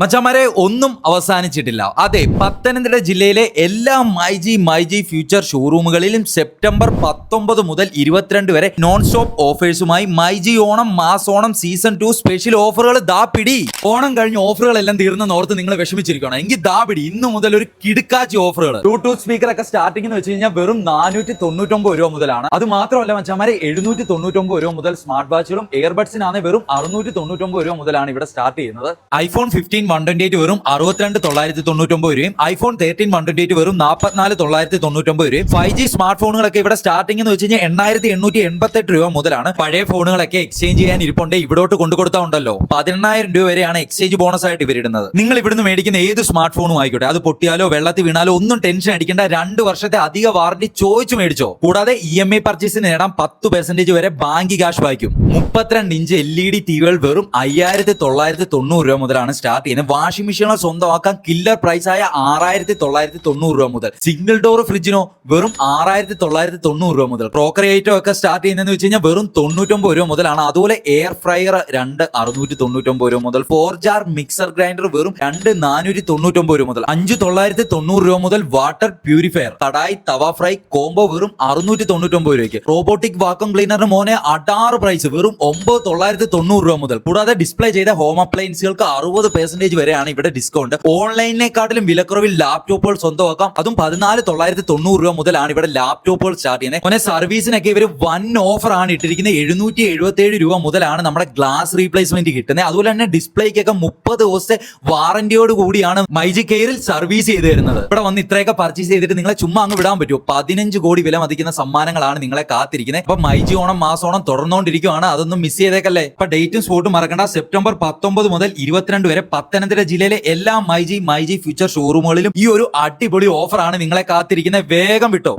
മച്ചാമാരെ ഒന്നും അവസാനിച്ചിട്ടില്ല. അതെ പത്തനംതിട്ട ജില്ലയിലെ എല്ലാ മൈജി മൈജി ഫ്യൂച്ചർ ഷോറൂമുകളിലും സെപ്റ്റംബർ പത്തൊമ്പത് മുതൽ ഇരുപത്തിരണ്ട് വരെ non stop ഓഫേഴ്സുമായി myG Onam mass Onam season two special ഓഫറുകൾ ദാ പിടി. ഓണം കഴിഞ്ഞ ഓഫറുകളെല്ലാം തീർന്നെന്ന് ഓർത്ത് നിങ്ങൾ വിഷമിച്ചിരിക്കണം എങ്കിൽ ദാ പിടി ഇന്ന് മുതൽ ഒരു കിടുക്കാച്ചി ഓഫറുകൾ ബ്ലൂടൂത്ത് സ്പീക്കർ ഒക്കെ സ്റ്റാർട്ടിംഗ് എന്ന് വെച്ച് കഴിഞ്ഞാൽ വെറും നാനൂറ്റി തൊണ്ണൂറ്റൊമ്പത് രൂപ മുതലാണ്. അത് മാത്രമല്ല മച്ചാമാരെ എഴുന്നൂറ്റി തൊണ്ണൂറ്റൊമ്പത് രൂപ മുതൽ സ്മാർട്ട് വാച്ചുകളും എയർബഡ്സിനാണ് വെറും അറുന്നൂറ്റി തൊണ്ണൂറ്റൊമ്പത് രൂപ മുതലാണ് ഇവിടെ സ്റ്റാർട്ട് ചെയ്യുന്നത്. IPhone fifteen one twenty eight വെറും അറുപത്തിരണ്ട് തൊള്ളായിരത്തി തൊണ്ണൂറ്റൊമ്പത് രൂപയും iPhone thirteen one twenty eight വെറും നാൽപ്പത്തിനാല് തൊള്ളായിരത്തി തൊണ്ണൂറ്റൊമ്പത് രൂപയും ഫൈവ് ജി സ്മാർട്ട് ഫോണുകളൊക്കെ ഇവിടെ സ്റ്റാർട്ടിംഗ് എന്ന് വെച്ച് കഴിഞ്ഞാൽ എണ്ണായിരത്തി എണ്ണൂറ്റി എൺപത്തെട്ട് രൂപ മുതലാണ് പഴയ ഫോണുകളൊക്കെ എക്സ്ചേഞ്ച് ചെയ്യാൻ ഇരിപ്പുണ്ട്. ഇവിടോട്ട് കൊണ്ടു കൊടുത്താൽ ഉണ്ടല്ലോ. പതിനെണ്ണായിരം രൂപ വരെയാണ് എക്സ്ചേഞ്ച് ബോണസ് ആയിട്ട് ഇവരിടുന്നത്. നിങ്ങൾ ഇവിടുന്ന് മേടിക്കുന്ന ഏത് സ്മാർട്ട് ഫോണും ആയിക്കോട്ടെ. അത് പൊട്ടിയാലോ വെള്ളത്തിൽ വീണാലോ ഒന്നും ടെൻഷൻ അടിക്കേണ്ട. രണ്ട് വർഷത്തെ അധിക വാറണ്ടി ചോദിച്ചു മേടിച്ചോ. കൂടാതെ ഇ എം ഐ പർച്ചേസിന് നേടാൻ പത്ത് പെർസെന്റേജ് വരെ ബാങ്ക് ക്യാഷ് വായിക്കും. മുപ്പത്തിരണ്ട് ഇഞ്ച് എൽ ഇ ഡി ടിവികൾ വെറും അയ്യായിരത്തി തൊള്ളായിരത്തി തൊണ്ണൂറ് രൂപ മുതലാണ് സ്റ്റാർട്ട് ചെയ്യുന്നത്. വാഷിംഗ് മെഷീനുകൾ സ്വന്തമാക്കാൻ കില്ലർ പ്രൈസ് ആയ ആറായിരത്തി തൊള്ളായിരത്തി തൊണ്ണൂറ് രൂപ മുതൽ. സിംഗിൾ ഡോർ ഫ്രിഡ്ജിനോ വെറും ആറായിരത്തി തൊള്ളായിരത്തി തൊണ്ണൂറ് രൂപ മുതൽ. ക്രോക്കറി ഐറ്റം ഒക്കെ സ്റ്റാർട്ട് ചെയ്യുന്നതെന്ന് വെച്ച് കഴിഞ്ഞാൽ വെറും തൊണ്ണൂറ്റൊമ്പത് രൂപ മുതലാണ്. അതുപോലെ എയർ ഫ്രയർ രണ്ട് അറുന്നൂറ്റി തൊണ്ണൂറ്റൊമ്പത് രൂപ മുതൽ. ഫോർ ജാർ മിക്സർ ഗ്രൈൻഡർ വെറും രണ്ട് നാനൂറ്റി തൊണ്ണൂറ്റൊമ്പത് രൂപ മുതൽ. അഞ്ച് തൊള്ളായിരത്തി തൊണ്ണൂറ് രൂപ മുതൽ വാട്ടർ പ്യൂരിഫയർ തടായി തവ ഫ്രൈ കോംബോ വെറും അറുന്നൂറ്റി തൊണ്ണൂറ്റൊമ്പത് രൂപയ്ക്ക്. റോബോട്ടിക് വാക്വം ക്ലീനറിന് മോനെ അടാറ് പ്രൈസ് വെറും ഒമ്പത് തൊള്ളായിരത്തി തൊണ്ണൂറ് രൂപ മുതൽ. കൂടാതെ ഡിസ്പ്ലേ ചെയ്ത ഹോം അപ്ലയൻസുകൾക്ക് അറുപത് പെർസെന്റേജ് വരെയാണ് ഇവിടെ ഡിസ്കൗണ്ട് ഓൺലൈനിനെക്കാട്ടിലും വിലക്കുറവിൽ ലാപ്ടോപ്പുകൾ സ്വന്തമാക്കാം. അതും പതിനാല് തൊള്ളായിരത്തി തൊണ്ണൂറ് രൂപ മുതലാണ് ഇവിടെ ലാപ്ടോപ്പുകൾ സ്റ്റാർട്ട് ചെയ്യുന്നത്. പിന്നെ സർവീസിനൊക്കെ ഇവർ വൺ ഓഫർ ആണ് ഇട്ടിരിക്കുന്നത്. എഴുന്നൂറ്റി എഴുപത്തി ഏഴ് രൂപ മുതലാണ് നമ്മുടെ ഗ്ലാസ് റീപ്ലേസ്മെന്റ് കിട്ടുന്നത്. അതുപോലെ തന്നെ ഡിസ്പ്ലേക്കൊക്കെ മുപ്പത് ദിവസത്തെ വാറന്റിയോട് കൂടിയാണ് മൈജി കെയറിൽ സർവീസ് ചെയ്ത് തരുന്നത്. ഇവിടെ വന്ന് ഇത്രയൊക്കെ പർച്ചേസ് ചെയ്തിട്ട് നിങ്ങളെ ചുമ്മാ അങ്ങ് വിടാൻ പറ്റുമോ? പതിനഞ്ച് കോടി വില മതിക്കുന്ന സമ്മാനങ്ങളാണ് നിങ്ങളെ കാത്തിരിക്കുന്നത്. അപ്പൊ മൈജി ഓണം മാസോണം തുടർന്നുകൊണ്ടിരിക്കുകയാണ്. അതൊന്നും മിസ് ചെയ്തേക്കല്ലേ? ഇപ്പൊ ഡേറ്റും സ്പോട്ടും മറക്കണ്ട. സെപ്റ്റംബർ പത്തൊമ്പത് മുതൽ ഇരുപത്തിരണ്ട് വരെ പത്തനംതിട്ട ജില്ലയിലെ എല്ലാ മൈജി മൈജി ഫ്യൂച്ചർ ഷോറൂമുകളിലും ഈ ഒരു അടിപൊളി ഓഫറാണ് നിങ്ങളെ കാത്തിരിക്കുന്നത്. വേഗം വിട്ടോ.